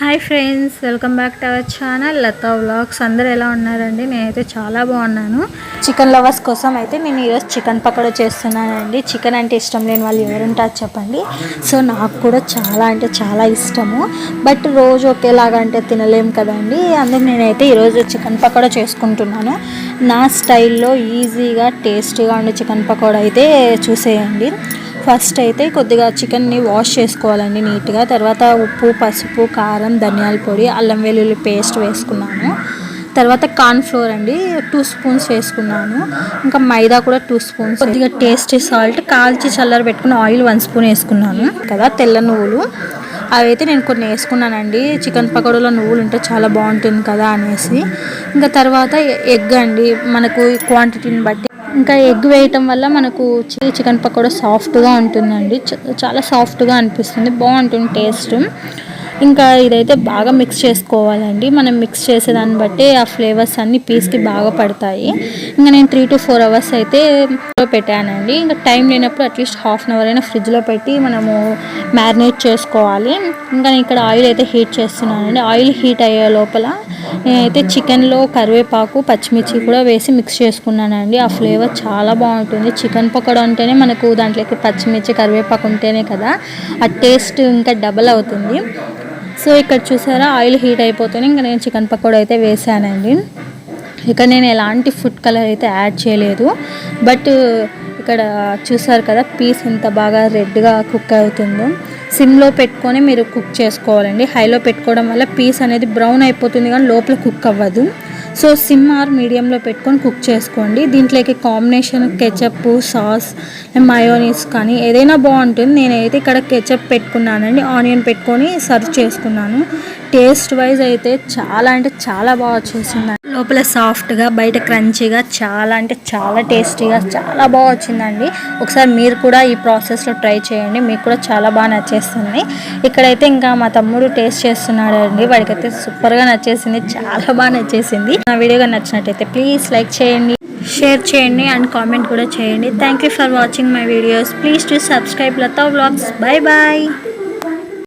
Hi friends welcome back to our channel Latha vlogs. అందరూ ఎలా ఉన్నారండి? నేనైతే చాలా బాగున్నాను. చికెన్ లవర్స్ కోసం అయితే నేను ఈరోజు చికెన్ పకోడా చేస్తున్నానండి. చికెన్ అంటే ఇష్టం లేని వాళ్ళు ఎవరుంటారు చెప్పండి. సో నాకు కూడా చాలా అంటే చాలా ఇష్టము. బట్ రోజు ఒకేలాగా అంటే తినలేము కదండి. అందుకు నేనైతే ఈరోజు చికెన్ పకోడా చేసుకుంటున్నాను. నా స్టైల్లో ఈజీగా టేస్టీగా ఉండే చికెన్ పకోడా అయితే చూసేయండి. ఫస్ట్ అయితే కొద్దిగా చికెన్ని వాష్ చేసుకోవాలండి నీట్గా. తర్వాత ఉప్పు పసుపు కారం ధనియాల పొడి అల్లం వెల్లుల్లి పేస్ట్ వేసుకున్నాను. తర్వాత కార్న్ ఫ్లోర్ అండి టూ స్పూన్స్ వేసుకున్నాను. ఇంకా మైదా కూడా టూ స్పూన్స్. కొద్దిగా టేస్ట్ సాల్ట్ కాల్చి చల్లర పెట్టుకుని ఆయిల్ వన్ స్పూన్ వేసుకున్నాను. కదా తెల్ల నువ్వులు. అవైతే నేను కొన్ని వేసుకున్నానండి. చికెన్ పకోడీలో నువ్వులు ఉంటే చాలా బాగుంటుంది కదా అనేసి. ఇంకా తర్వాత ఎగ్ అండి మనకు క్వాంటిటీని బట్టి ఇంకా ఎగ్ వేయటం వల్ల మనకు చి- చికెన్ పకోడా సాఫ్ట్గా ఉంటుందండి. చ- చాలా సాఫ్ట్గా అనిపిస్తుంది. బాగుంటుంది టేస్ట్. ఇంకా ఇదైతే బాగా మిక్స్ చేసుకోవాలండి. మనం మిక్స్ చేసేదాన్ని బట్టి ఆ ఫ్లేవర్స్ అన్ని పీస్కి బాగా పడతాయి. ఇంకా నేను త్రీ టు ఫోర్ అవర్స్ అయితే పెట్టానండి. ఇంకా టైం లేనప్పుడు అట్లీస్ట్ హాఫ్ అన్ అవర్ అయినా ఫ్రిడ్జ్లో పెట్టి మనము మ్యారినేట్ చేసుకోవాలి. ఇంకా నేను ఇక్కడ ఆయిల్ అయితే హీట్ చేస్తున్నానండి. ఆయిల్ హీట్ అయ్యే లోపల నేనైతే చికెన్లో కరివేపాకు పచ్చిమిర్చి కూడా వేసి మిక్స్ చేసుకున్నానండి. ఆ ఫ్లేవర్ చాలా బాగుంటుంది. చికెన్ పకోడా ఉంటేనే మనకు దాంట్లోకి పచ్చిమిర్చి కరివేపాకు ఉంటేనే కదా ఆ టేస్ట్ ఇంకా డబల్ అవుతుంది. సో ఇక్కడ చూసారా ఆయిల్ హీట్ అయిపోతేనే ఇంకా నేను చికెన్ పకోడా అయితే వేసానండి. ఇక నేను ఎలాంటి ఫుడ్ కలర్ అయితే యాడ్ చేయలేదు. బట్ ఇక్కడ చూసారు కదా పీస్ ఎంత బాగా రెడ్గా కుక్ అవుతుందో. సిమ్లో పెట్టుకొని మీరు కుక్ చేసుకోవాలండి. హైలో పెట్టుకోవడం వల్ల పీస్ అనేది బ్రౌన్ అయిపోతుంది కానీ లోపల కుక్ అవ్వదు. సో సిమ్ ఆర్ మీడియంలో పెట్టుకొని కుక్ చేసుకోండి. దీంట్లోకి కాంబినేషన్ కెచప్ సాస్ మయోనీస్ కానీ ఏదైనా బాగుంటుంది. నేనైతే ఇక్కడ కెచప్ పెట్టుకున్నానండి. ఆనియన్ పెట్టుకొని సర్వ్ చేసుకున్నాను. టేస్ట్ వైజ్ అయితే చాలా అంటే చాలా బాగా వచ్చేసింది. లోపల సాఫ్ట్గా బయట క్రంచీగా చాలా అంటే చాలా టేస్టీగా చాలా బాగా వచ్చిందండి. ఒకసారి మీరు కూడా ఈ ప్రాసెస్లో ట్రై చేయండి. మీకు కూడా చాలా బాగా నచ్చేస్తుంది. ఇక్కడైతే ఇంకా మా తమ్ముడు టేస్ట్ చేస్తున్నాడు అండి వాడికైతే సూపర్గా నచ్చేసింది. చాలా బాగా నచ్చేసింది. నా వీడియోగా నచ్చినట్టయితే ప్లీజ్ లైక్ చేయండి షేర్ చేయండి అండ్ కామెంట్ కూడా చేయండి. Thank you for watching my videos please to subscribe Latha vlogs bye bye